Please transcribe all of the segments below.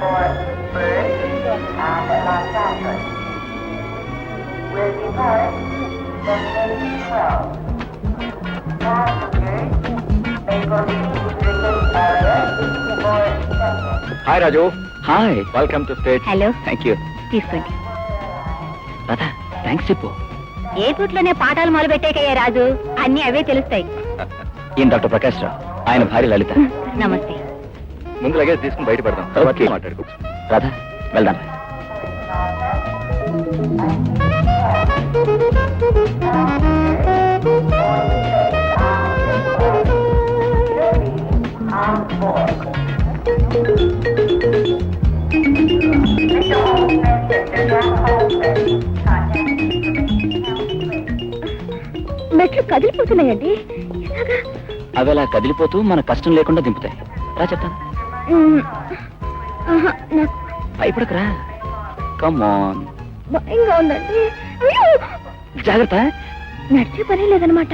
for Pittsburgh and Los Angeles. Will depart destination 12. Passengers may proceed to the gate area for check-in. Hi Raju hi welcome to state hello thank you తీసుకోండి Radha thanks చెప్పు ఎయిర్పోర్ట్లోనే పాఠాలు మొదలు పెట్టేకయ్యా రాజు? అన్ని అవే తెలుస్తాయి. ఈయన doctor Prakash రావు? ఆయన భార్య లలిత. నమస్తే. ముందు లగేజ్ తీసుకుని బయట పెడదాం. తర్వాత మాట్లాడుకో. రాధా వెళ్దాం. మెట్లు కదిలిపోతున్నాయండి. అలా కదిలిపోతూ మన కష్టం లేకుండా దింపుతాయి. రా చెప్తాను. భయపడకరా. కమాన్ భయంగా ఉందండి! జాగ్రత్త. నడిచే పని లేదనమాట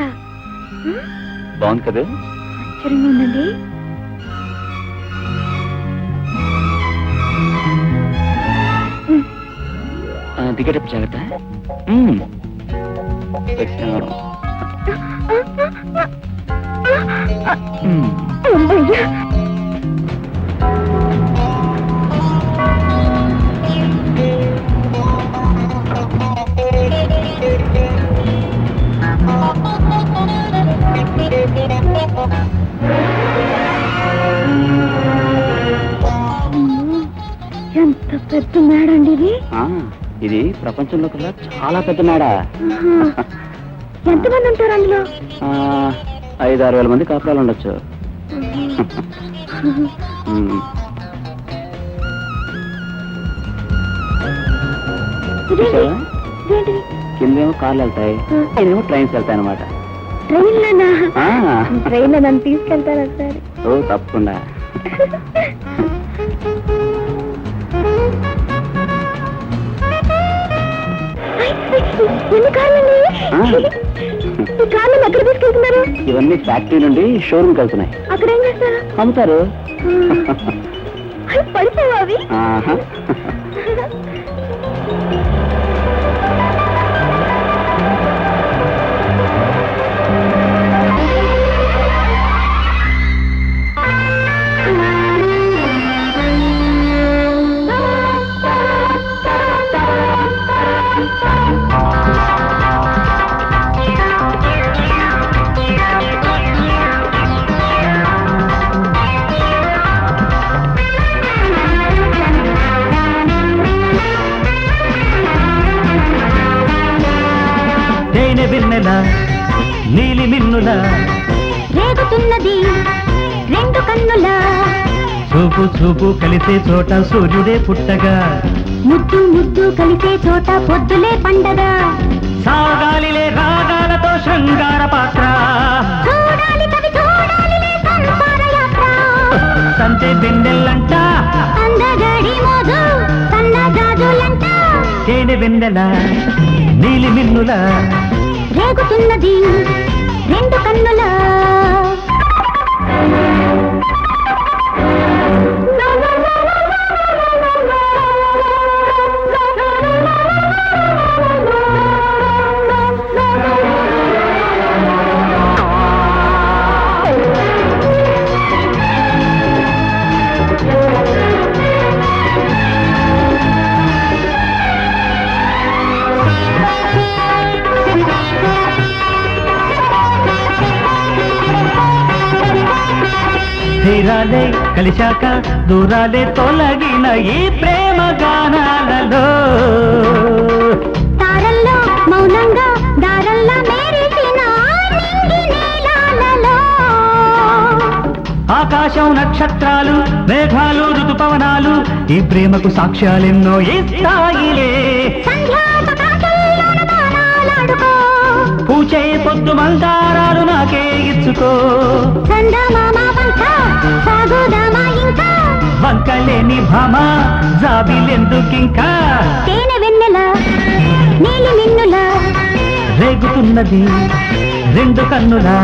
బాగుంది కదా? ఆశ్చర్యంగా ఉందండి. దిగేటప్పుడు జాగ్రత్త? మ్మ్. పెద్ద మేడండి ఇది? ఆ, ఇది ప్రపంచంలో కల్లా చాలా పెద్ద మేడ. ఎంతమంది ఉంటారు అందులో? ఐదు ఆరు వేల మంది కాపురాలు ఉండొచ్చు. కిందేమో కార్లు వెళ్తాయి. పైనేమో ట్రైన్స్ వెళ్తాయి అనమాట ట్రైన్లోనా? ట్రైన్లో నన్ను తీసుకెళ్తారా సార్? ఓ తప్పకుండా. ఎన్ని కార్లండి ఆ. ఈ కార్లను ఎక్కడ తీసుకెళ్తున్నారు? ఇవన్నీ ఫ్యాక్టరీ నుండి షోరూమ్కి వెళ్తున్నాయి. అక్కడ ఏం చేస్తారు? అమ్ముతారు. అవి వెన్నెల నీలి మిన్నుల. రేగుతున్నది రెండు కన్నుల. చూపు చూపు కలిసే చోట సూర్యుడే పుట్టగా. ముద్దు ముద్దు కలిసే చోట పొద్దులే పండగ. సాగాలిలే రాగాలతో శృంగార పాత్ర. చూడాలి కవి చూడాలిలే సంసార యాత్ర సంతే వెన్నెల్లంట అందగడి మోజు సన్న జాజులంట తేనె వెన్నెల నీలి మిన్నుల. రేగుతున్నది. రెండు కన్నుల తీరాలే కలిశాక దూరాలే తొలగిన ఈ ప్రేమ గానాలలో. తారల్లో మౌనంగా దారల్లా మేరిసిన ఆకాశం నక్షత్రాలు మేఘాలు ఋతుపవనాలు ఈ ప్రేమకు సాక్ష్యాలెన్నో ఇస్తాయిలే పూచే పొద్దు మందారాలు నాకే ఇచ్చుకో. చందమామ వంకలేని భామ జాబిలెందుకింకా? తేనె వెన్నెల నీలి మిన్నుల రేగుతున్నది రెండు కన్నులా.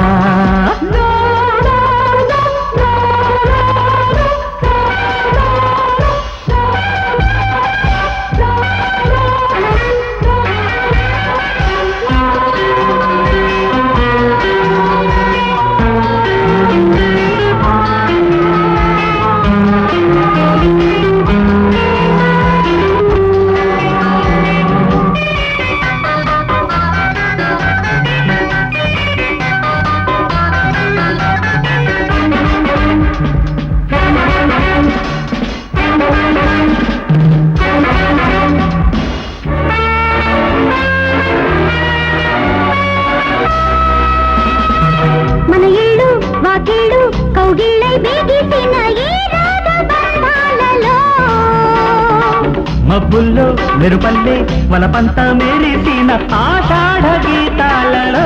మబ్బుల్లో మెరుపల్లే వలపంత మెరిసిన ఆషాఢ గీతాలలో.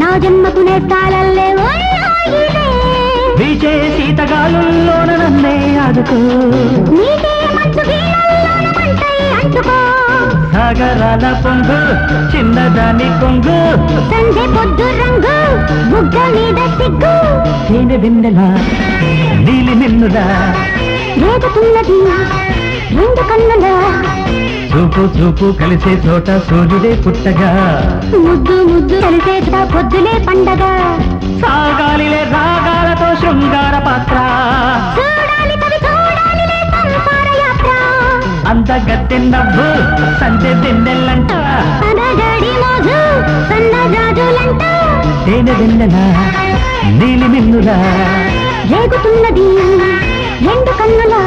నా జన్మకు నేస్తాలల్లే వీచే శీతగాలుల్లోన నన్నే ఆదుకో. సాగరాల పొంగు చిన్నదాని కొంగు. సంధ్య పొద్దు రంగు బుగ్గ మీద సిగ్గు. తేనె వెన్నెల నీలి నిన్నుదా రేగుతున్నది రెండు కన్నుల. చూపు చూపు కలిసే చోట సూర్యుడే పుట్టగా. ముద్దు ముద్దు కలిసే పొద్దులే పండగ. సాగాలిలే రాగాలతో శృంగార పాత్ర. యాత్ర. అందగత్తె నవ్వు సంధ్య వెన్నెల్లంట తేనె వెన్నెల నీలి నిన్నుదా రేగుతున్నది రెండు కన్నులా.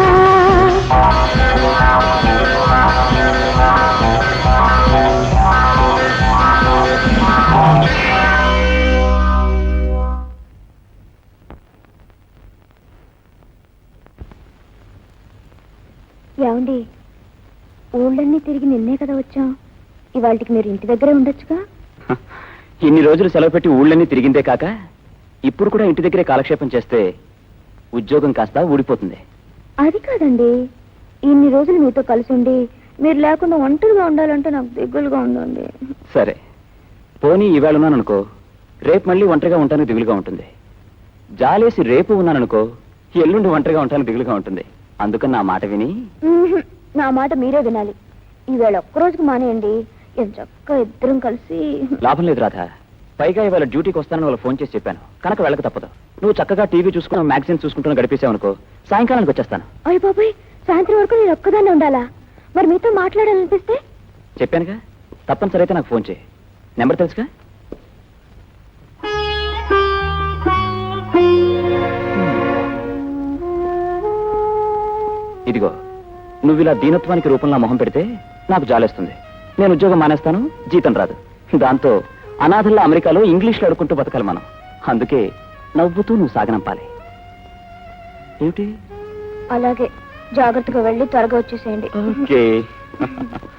ఏమండి ఊళ్ళన్నీ తిరిగి నిన్నే కదా వచ్చాం. ఇవాళకి మీరు ఇంటి దగ్గరే ఉండొచ్చుగా? ఇన్ని రోజులు సెలవు పెట్టి ఊళ్ళన్నీ తిరిగిందే కాక ఇప్పుడు కూడా ఇంటి దగ్గరే కాలక్షేపం చేస్తే ఉద్యోగం కాస్త ఊడిపోతుంది. అది కాదండి. ఇన్ని రోజులు మీతో కలిసి ఉండి మీరు లేకుండా ఒంటరిగా ఉండాలంటే నాకు దిగులుగా ఉందండి. సరే. పోనీ ఈవేళ ఉన్నాననుకో రేపు మళ్ళీ ఒంటరిగా ఉంటాను దిగులుగా ఉంటుంది. జాలేసి రేపు ఉన్నాననుకో ఎల్లుండి ఒంటరిగా ఉంటాను దిగులుగా ఉంటుంది. అందుకని నా మాట విని. నా మాట మీరే వినాలి. ఈవేళ ఒక్క రోజుకి మానేయండి. ఎంత చక్కగా ఇద్దరం కలిసి. లాభం లేదు రాధ. పైగా ఇవాళ డ్యూటీకి వస్తానని వాళ్ళు ఫోన్ చేసి చెప్పాను. కనుక వెళ్ళక తప్పదు. నువ్వు చక్కగా టీవీ చూసుకుని మ్యాగజైన్ చూసుకుంటూ గడిపేసావు అనుకో సాయంకాలానికి వచ్చేస్తాను. అయ్య బాబాయ్ సాయంత్రం వరకు నేను ఒక్కదాన్ని ఉండాలా? మరి మీతో మాట్లాడాలనిపిస్తే? చెప్పానుగా? తప్పనిసరి అయితే నాకు ఫోన్ చేయి. నెంబర్ తెలుసుగా? ఇదిగో నువ్వు ఇలా దీనత్వానికి రూపంలో మొహం పెడితే నాకు జాలేస్తుంది. నేను ఉద్యోగం మానేస్తాను జీతం రాదు. దాంతో అనాథల్లో అమెరికాలో ఇంగ్లీష్లో అడుకుంటూ బతకాలి మనం. అందుకే నవ్వుతూ నువ్వు సాగనంపాలి. ఏమిటి? అలాగే జాగ్రత్తగా వెళ్ళి త్వరగా వచ్చేసేయండి. ఓకే.